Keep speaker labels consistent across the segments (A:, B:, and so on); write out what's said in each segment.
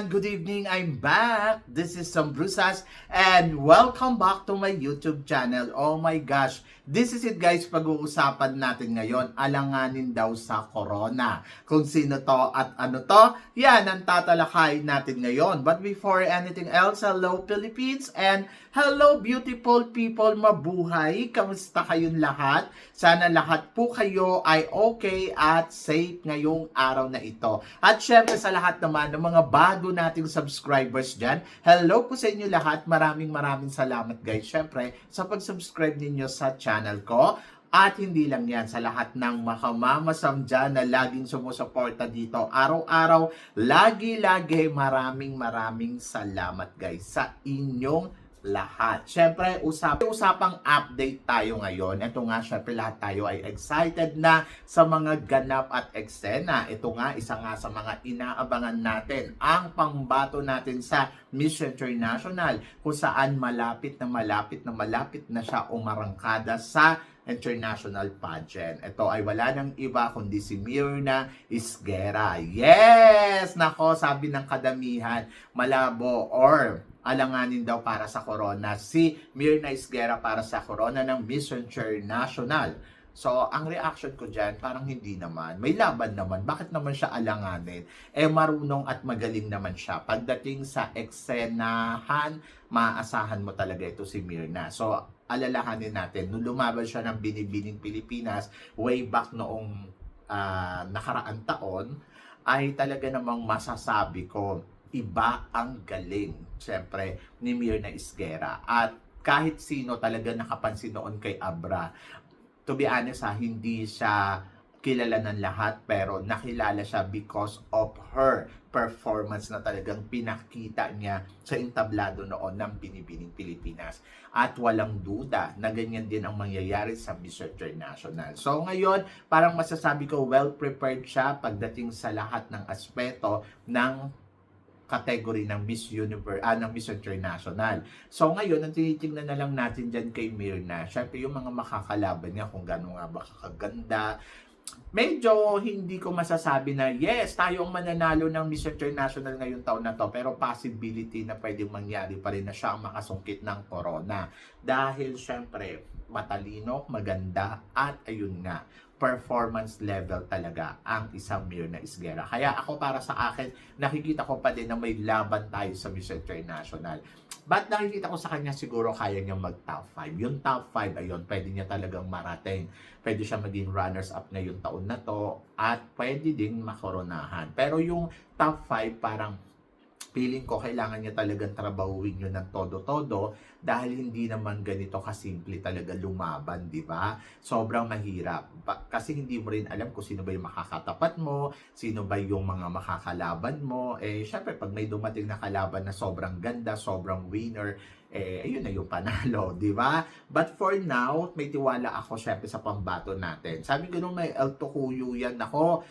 A: everyone! Good evening! I'm back! This is Sam Brusas and welcome back to my YouTube channel. Oh my gosh! This is it guys, pag-uusapan natin ngayon, alanganin daw sa corona. Kung sino to at ano to, yan ang tatalakayin natin ngayon. But before anything else, hello Philippines and hello beautiful people, mabuhay! Kamusta kayong lahat? Sana lahat po kayo ay okay at safe ngayong araw na ito. At syempre sa lahat naman ng mga bago nating subscribers dyan, hello po sa inyo lahat. Maraming maraming salamat guys. Syempre sa pag-subscribe ninyo sa channel ko. At hindi lang yan, sa lahat ng makamamasam dyan na laging sumusuporta dito araw-araw, lagi-lagi maraming maraming salamat guys sa inyong lahat. Siyempre, usap usapang update tayo ngayon. Ito nga, syempre lahat tayo ay excited na sa mga ganap at eksena. Ito nga, isa nga sa mga inaabangan natin, ang pangbato natin sa Miss International, kung saan malapit na malapit na malapit na siya umarangkada sa international pageant. Ito ay wala nang iba kundi si Mirna Isguera. Yes! Nako, sabi ng kadamihan, malabo or alanganin daw para sa corona si Mirna Isguera para sa corona ng Miss International. So, ang reaction ko dyan, parang hindi naman. May laban naman. Bakit naman siya alanganin? Eh, marunong at magaling naman siya. Pagdating sa eksenahan, maaasahan mo talaga ito si Mirna. So, alalahanin natin, nung lumaban siya ng Binibining Pilipinas, way back noong ah, nakaraang taon, ay talaga namang masasabi ko, iba ang galing, syempre, ni Mirna Isguera. At kahit sino talaga nakapansin noon kay Abra, to be honest ha, hindi siya kilala ng lahat pero nakilala siya because of her performance na talagang pinakita niya sa entablado noon ng Binibining Pilipinas. At walang duda na ganyan din ang mangyayari sa Miss International. So ngayon, parang masasabi ko well prepared siya pagdating sa lahat ng aspeto ng category ng Miss Universe, ah, ng Miss International. So ngayon, ang tinitingnan na lang natin dyan kay Mirna, syempre yung mga makakalaban niya kung gano'n nga ba kakaganda, medyo hindi ko masasabi na yes, tayo ang mananalo ng Miss International ngayong taon na to pero possibility na pwedeng mangyari pa rin na siya ang makasungkit ng corona. Dahil syempre, matalino, maganda at ayun nga, performance level talaga ang isang Mirna Isguera. Kaya ako para sa akin, nakikita ko pa din na may laban tayo sa Miss International. But nakikita ko sa kanya siguro kaya niya mag top 5. Yung top 5, ayun, pwede niya talagang marating. Pwede siya maging runners up na yung taon na to at pwede din makoronahan. Pero yung top 5 parang feeling ko kailangan niya talagang trabahuin yun ng todo-todo dahil hindi naman ganito kasimple talaga lumaban, di ba? Sobrang mahirap. Kasi hindi mo rin alam kung sino ba yung makakatapat mo, sino ba yung mga makakalaban mo. Eh, syempre, pag may dumating na kalaban na sobrang ganda, sobrang winner, eh, ayun na yung panalo, di ba? But for now, may tiwala ako syempre sa pambato natin. Sabi ko nung may El Tocuyo yan, ako,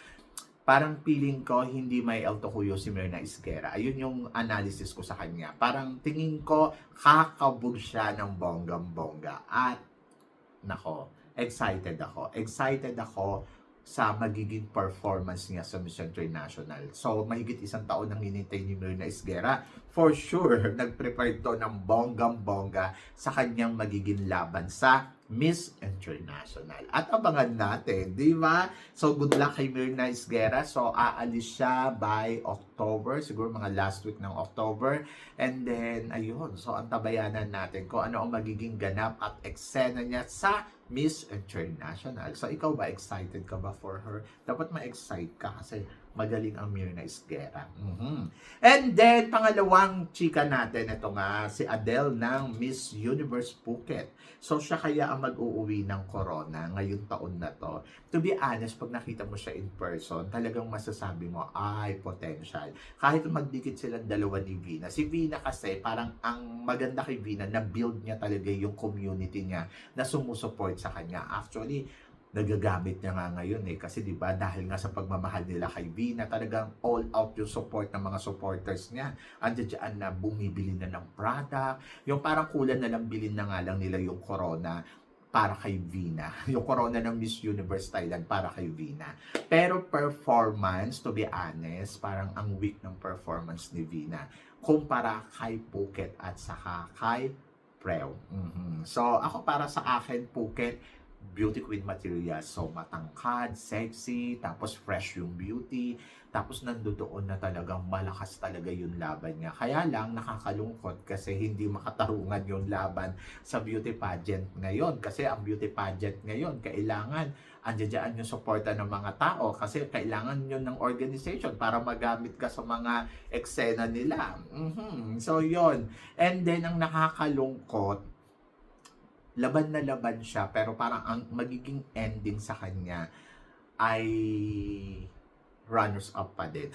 A: parang feeling ko hindi may El Tocuyo si Mirna Isguera. Ayun yung analysis ko sa kanya. Parang tingin ko kakabog siya ng bonggam-bongga. At nako, excited ako. Excited ako sa magiging performance niya sa Miss International. So, mahigit isang taon nang hinintay ni Mirna Isguera. For sure, nag-prepare to ng bonggam-bongga sa kanyang magiging laban sa Miss International. At abangan natin, di ba? So, good luck kay Mirna Isguera. So, aalis siya by October, siguro mga last week ng October. And then, ayun. So, ang tabayanan natin kung ano ang magiging ganap at eksena niya sa Miss International. So, ikaw ba excited ka ba for her? Dapat ma-excite ka kasi magaling ang Mirna Isguera. Mhm. And then, pangalawang chika natin, ito nga, si Adele ng Miss Universe Phuket. So, siya kaya ang mag-uuwi ng corona ngayong taon na to. To be honest, pag nakita mo siya in person, talagang masasabi mo, ay, potential. Kahit magdikit silang dalawa ni Vina. Si Vina kasi, parang ang maganda kay Vina, na-build niya talaga yung community niya na sumusupport sa kanya. Actually, nagagamit niya nga ngayon eh. Kasi di ba dahil nga sa pagmamahal nila kay Vina, talagang all out yung support ng mga supporters niya. Andiyan dyan na bumibili na ng product. Yung parang kulang na lang bilhin na nga lang nila yung corona. para kay Vina. Yung corona ng Miss Universe Thailand para kay Vina. Pero performance, to be honest, parang ang weak ng performance ni Vina kumpara kay Phuket at saka kay Preo. Mhm. So, ako para sa akin, Phuket, beauty queen material. So, matangkad, sexy, tapos fresh yung beauty, tapos nandoon na talagang malakas talaga yung laban niya. Kaya lang, nakakalungkot kasi hindi makatarungan yung laban sa beauty pageant ngayon. Kasi ang beauty pageant ngayon, kailangan andyan yung suporta ng mga tao kasi kailangan yun ng organization para magamit ka sa mga eksena nila. Mhm. So, yon And then, ang nakakalungkot, laban na laban siya pero parang ang magiging ending sa kanya ay runners up pa din.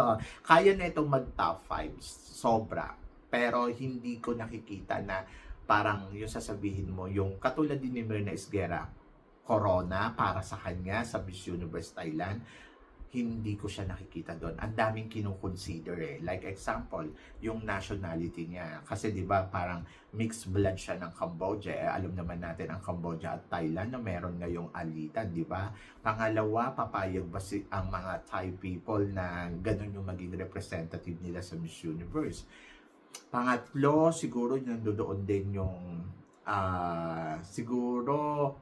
A: Kaya na itong mag top 5 sobra pero hindi ko nakikita na parang yung sasabihin mo yung katulad din ni Mirna Esguera corona para sa kanya sa Miss Universe Thailand hindi ko siya nakikita doon. Ang daming kinukonsider eh. Like example, yung nationality niya. Kasi 'di ba parang mixed blood siya ng Cambodia. Eh, alam naman natin ang Cambodia at Thailand na meron ngayong alitan, 'di ba? Pangalawa, papayag ba si ang mga Thai people na ganun yung maging representative nila sa Miss Universe? Pangatlo, siguro nandoon din yung ah siguro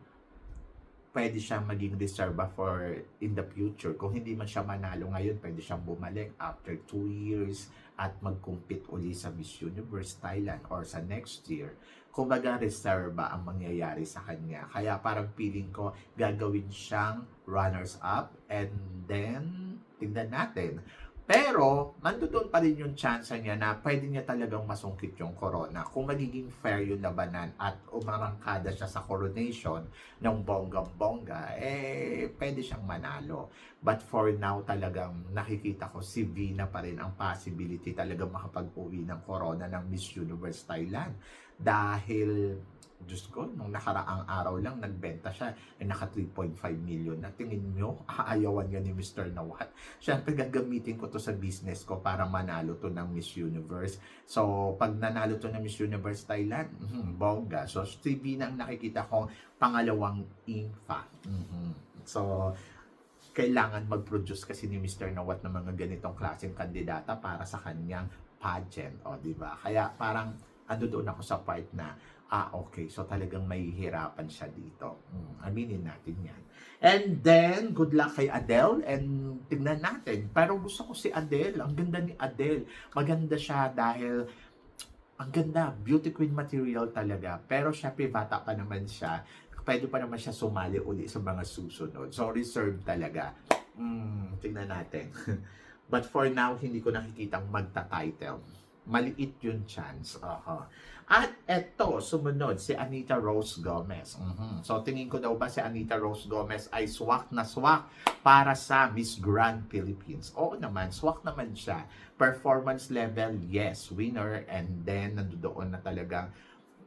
A: pwede siya maging reserva for in the future. Kung hindi man siya manalo ngayon, pwede siyang bumalik after 2 years at mag-compete uli sa Miss Universe Thailand or sa next year. Kumbaga, reserva ang mangyayari sa kanya. Kaya parang feeling ko, gagawin siyang runners-up and then, tignan natin pero, nandoon pa rin yung chance niya na pwede niya talagang masungkit yung corona. Kung magiging fair yung labanan at umarangkada siya sa coronation ng bonggang-bongga, eh, pwede siyang manalo. But for now, talagang nakikita ko si Vina pa rin ang possibility talagang makapag-uwi ng corona ng Miss Universe Thailand. Dahil Diyos ko, nung nakaraang araw lang, nagbenta siya, eh, naka 3.5 million na. Tingin nyo, aayawan yan ni Mr. Nawat. Siyempre, gagamitin ko to sa business ko para manalo to ng Miss Universe. So, pag nanalo to ng Miss Universe Thailand, mm, bongga. So, TV na ang nakikita ko, pangalawang infa. Mhm. So, kailangan mag-produce kasi ni Mr. Nawat ng mga ganitong klaseng kandidata para sa kanyang pageant. O, di ba? Kaya parang ando doon ako sa part na ah, okay, so talagang may hirapan siya dito. Hmm, aminin natin yan. And then, good luck kay Adele and tignan natin. Pero gusto ko si Adele. Ang ganda ni Adele. Maganda siya dahil ang ganda, beauty queen material talaga. Pero syempre, bata pa naman siya. Pwede pa naman siya sumali uli sa mga susunod. So, reserved talaga. Hmm, tignan natin. But for now, hindi ko nakikitang magta-title. Maliit yung chance. Aha. At eto, sumunod, si Anita Rose Gomez. Mhm. So, tingin ko daw ba si Anita Rose Gomez ay swak na swak para sa Miss Grand Philippines? Oo naman, swak naman siya. Performance level, yes, winner. And then, nandoon na talagang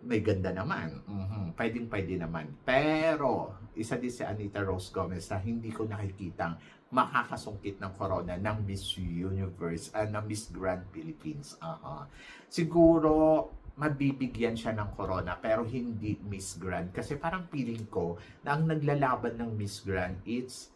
A: may ganda naman. Mhm. Pwedeng pwede naman. Pero, isa din si Anita Rose Gomez na hindi ko nakikitang makakasungkit ng corona ng Miss Universe, uh, ng Miss Grand Philippines. Aha. Siguro, mabibigyan siya ng corona pero hindi Miss Grand. Kasi parang feeling ko na ang naglalaban ng Miss Grand, it's,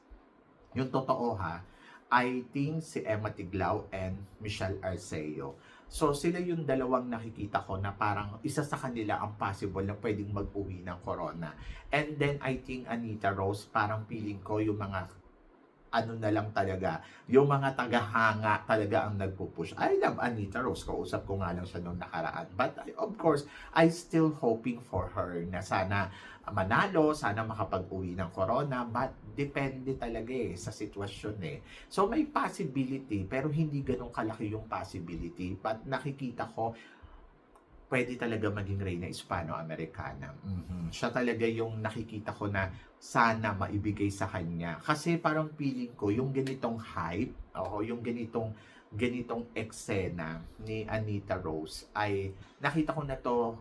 A: yung totoo ha, I think si Emma Tiglao and Michelle Arceo. So sila yung dalawang nakikita ko na parang isa sa kanila ang possible na pwedeng mag-uwi ng corona. And then I think Anita Rose, parang feeling ko yung mga ano na lang talaga, yung mga tagahanga talaga ang nagpupush. I love Anita Rose, kausap ko nga lang siya noong nakaraan. But I- of course, I still hoping for her na sana manalo, sana makapag-uwi ng corona, but depende talaga eh sa sitwasyon eh. So may possibility, pero hindi ganun kalaki yung possibility. But nakikita ko, pwede talaga maging Reyna Hispano-Americana. Mhm. Siya talaga yung nakikita ko na sana maibigay sa kanya. Kasi parang feeling ko, yung ganitong hype, o yung ganitong ganitong eksena ni Anita Rose ay nakita ko na to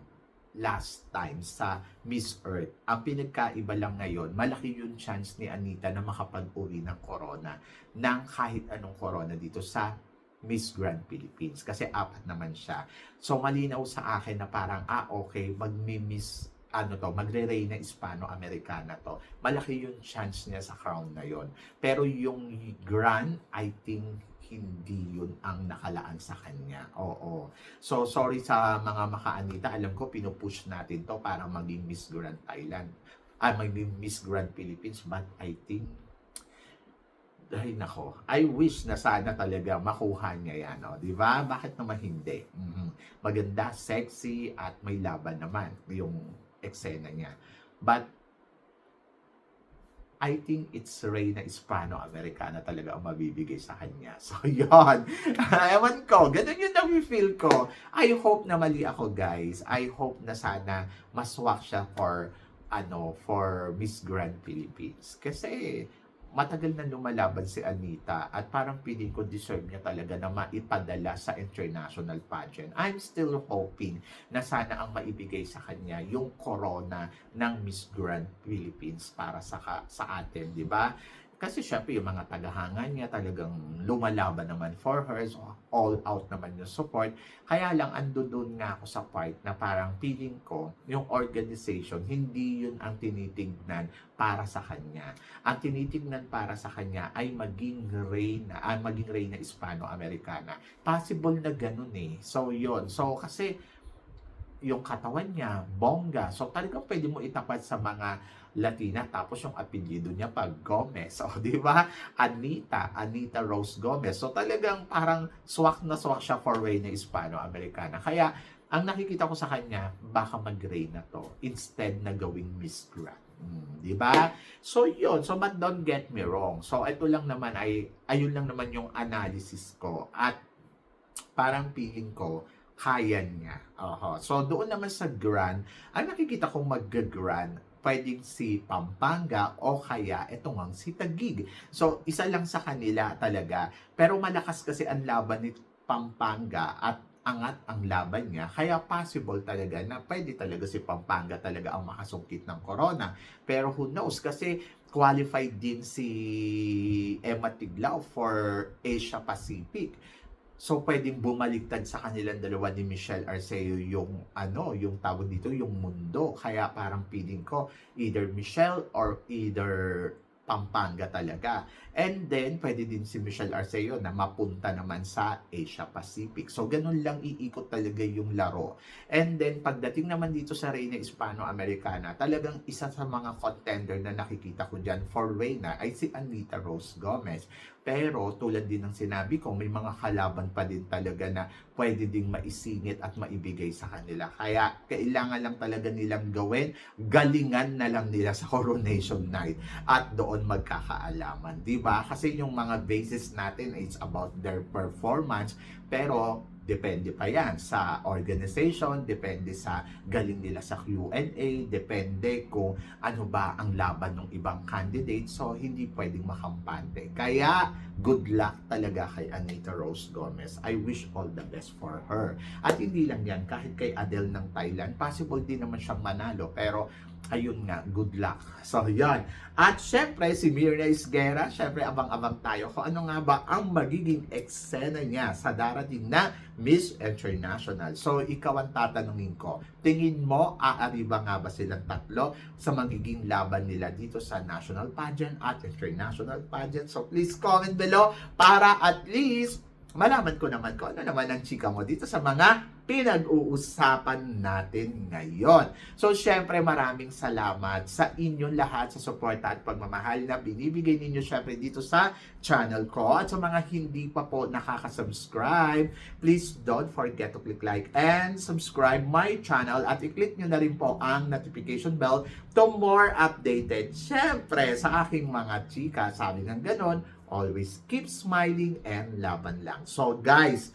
A: last time sa Miss Earth. Ang pinagkaiba lang ngayon, malaki yung chance ni Anita na makapag-uwi ng corona ng kahit anong corona dito sa Miss Grand Philippines kasi apat naman siya. So malinaw sa akin na parang ah okay, magmi-miss ano to, magre-reyna Hispano-Americana to. Malaki yung chance niya sa crown na yon. Pero yung grand, I think hindi yun ang nakalaan sa kanya. Oo. So, sorry sa mga makaanita. Alam ko, pinupush natin to para maging Miss Grand Thailand. Ah, maging Miss Grand Philippines. But I think, ay nako, I wish na sana talaga makuha niya yan. No? Di ba? Bakit naman hindi? Mhm. Maganda, sexy, at may laban naman yung eksena niya. But, I think it's Reyna Hispano-Americana talaga ang mabibigay sa kanya. So, yon Ewan ko, ganun yung nafe-feel ko. I hope na mali ako, guys. I hope na sana maswak siya for ano, for Miss Grand Philippines. Kasi, matagal na lumalaban si Anita at parang feeling ko deserve niya talaga na maipadala sa international pageant. I'm still hoping na sana ang maibigay sa kanya yung corona ng Miss Grand Philippines para sa sa atin, di ba? Kasi syempre yung mga tagahanga niya talagang lumalaban naman for her, so all out naman yung support. Kaya lang ando doon nga ako sa part na parang feeling ko yung organization, hindi yun ang tinitignan para sa kanya. Ang tinitignan para sa kanya ay maging reyna, ay maging reyna Hispano-Americana. Possible na ganun eh. So yun. So kasi yung katawan niya, bongga. So talagang pwede mo itapat sa mga Latina tapos yung apelyido niya pag Gomez. So, di ba? Anita, Anita Rose Gomez. So talagang parang swak na swak siya for Reyna Hispano-Americana. Kaya ang nakikita ko sa kanya, baka mag-Reyna to instead na gawing Miss Grand. Hmm, di ba? So yun, so but don't get me wrong. So ito lang naman ay ayun lang naman yung analysis ko at parang feeling ko kaya niya. Oho. So doon naman sa grand, ang nakikita kong mag-grand pwedeng si Pampanga o kaya ito ngang si Tagig. So, isa lang sa kanila talaga. Pero malakas kasi ang laban ni Pampanga at angat ang laban niya. Kaya possible talaga na pwede talaga si Pampanga talaga ang makasungkit ng corona. Pero who knows? Kasi qualified din si Emma Tiglao for Asia Pacific. So pwedeng bumaliktad sa kanilang dalawa ni Michelle Arceo yung ano, yung tawag dito, yung mundo. Kaya parang feeling ko either Michelle or either Pampanga talaga. And then, pwede din si Michelle Arceo na mapunta naman sa Asia Pacific. So, ganun lang iikot talaga yung laro. And then, pagdating naman dito sa Reina Hispano-Americana, talagang isa sa mga contender na nakikita ko dyan for Reina ay si Anita Rose Gomez. Pero, tulad din ng sinabi ko, may mga kalaban pa din talaga na pwede ding maisingit at maibigay sa kanila. Kaya, kailangan lang talaga nilang gawin, galingan na lang nila sa Coronation Night at doon magkakaalaman. Di ba? Kasi yung mga basis natin is about their performance, pero depende pa yan sa organization, depende sa galing nila sa Q&A, depende kung ano ba ang laban ng ibang candidate. So, hindi pwedeng makampante. Kaya, good luck talaga kay Anita Rose Gomez. I wish all the best for her. At hindi lang yan, kahit kay Adele ng Thailand, possible din naman siyang manalo. Pero, ayun nga, good luck. So, yan. At syempre, si Mirna Isguera, syempre, abang-abang tayo kung ano nga ba ang magiging eksena niya sa darating na Miss International. So, ikaw ang tatanungin ko. Tingin mo, aari ba nga ba silang tatlo sa magiging laban nila dito sa national pageant at international pageant? So, please comment below para at least malaman ko naman kung ano naman ang chika mo dito sa mga pinag-uusapan natin ngayon. So, syempre, maraming salamat sa inyong lahat sa suporta at pagmamahal na binibigay ninyo syempre dito sa channel ko. At sa mga hindi pa po nakaka-subscribe, please don't forget to click like and subscribe my channel at i-click nyo na rin po ang notification bell to more updated. Syempre, sa aking mga chika, sabi ng ganon, always keep smiling and laban lang. So guys,